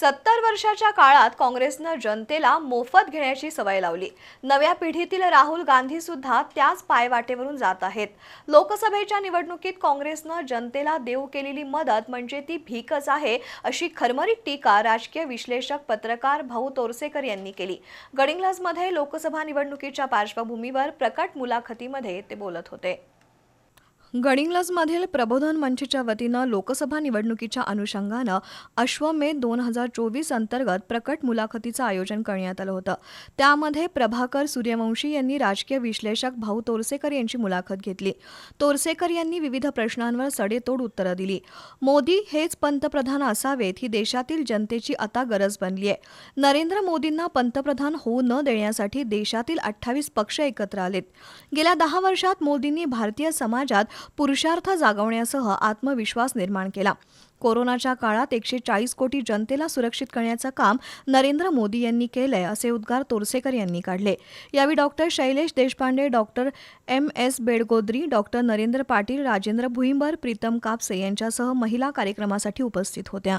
सत्तर वर्षाच्या काळात काँग्रेसनं जनतेला मोफत घेण्याची सवय लावली. नव्या पिढीतील राहुल गांधी सुद्धा त्याच पायवाटेवरून जात आहेत. लोकसभेच्या निवडणुकीत काँग्रेसनं जनतेला देऊ केलेली मदत म्हणजे ती भीकच आहे अशी खरमरीत टीका राजकीय विश्लेषक पत्रकार भाऊ तोरसेकर यांनी केली. गडिंग्लजमध्ये लोकसभा निवडणुकीच्या पार्श्वभूमीवर प्रकट मुलाखतीमध्ये ते बोलत होते. गडिंग्लजमधील प्रबोधन मंचच्या वतीनं लोकसभा निवडणुकीच्या अनुषंगानं अश्वमेध दोन हजार चोवीस अंतर्गत प्रकट मुलाखतीचं आयोजन करण्यात आलं होतं. त्यामध्ये प्रभाकर सूर्यवंशी यांनी राजकीय विश्लेषक भाऊ तोरसेकर यांची मुलाखत घेतली. तोरसेकर यांनी विविध प्रश्नांवर सडेतोड उत्तरं दिली. मोदी हेच पंतप्रधान असावेत ही देशातील जनतेची आता गरज बनली आहे नरेंद्र मोदींना पंतप्रधान होऊ न देण्यासाठी देशातील अठ्ठावीस पक्ष एकत्र आलेत. गेल्या दहा वर्षात मोदींनी भारतीय समाजात पुरुषार्थ जागवण्यासह आत्मविश्वास निर्माण केला. कोरोनाच्या काळात एकशे चाळीस कोटी जनतेला सुरक्षित करण्याचं काम नरेंद्र मोदी यांनी केलंय असे उद्गार तोरसेकर यांनी काढले. यावेळी doctor Shailesh Deshpande doctor M. S. Bedgodri doctor Narendra Patil Rajendra Bhuimbar Pritam Kapse यांच्यासह महिला कार्यक्रमासाठी उपस्थित होत्या.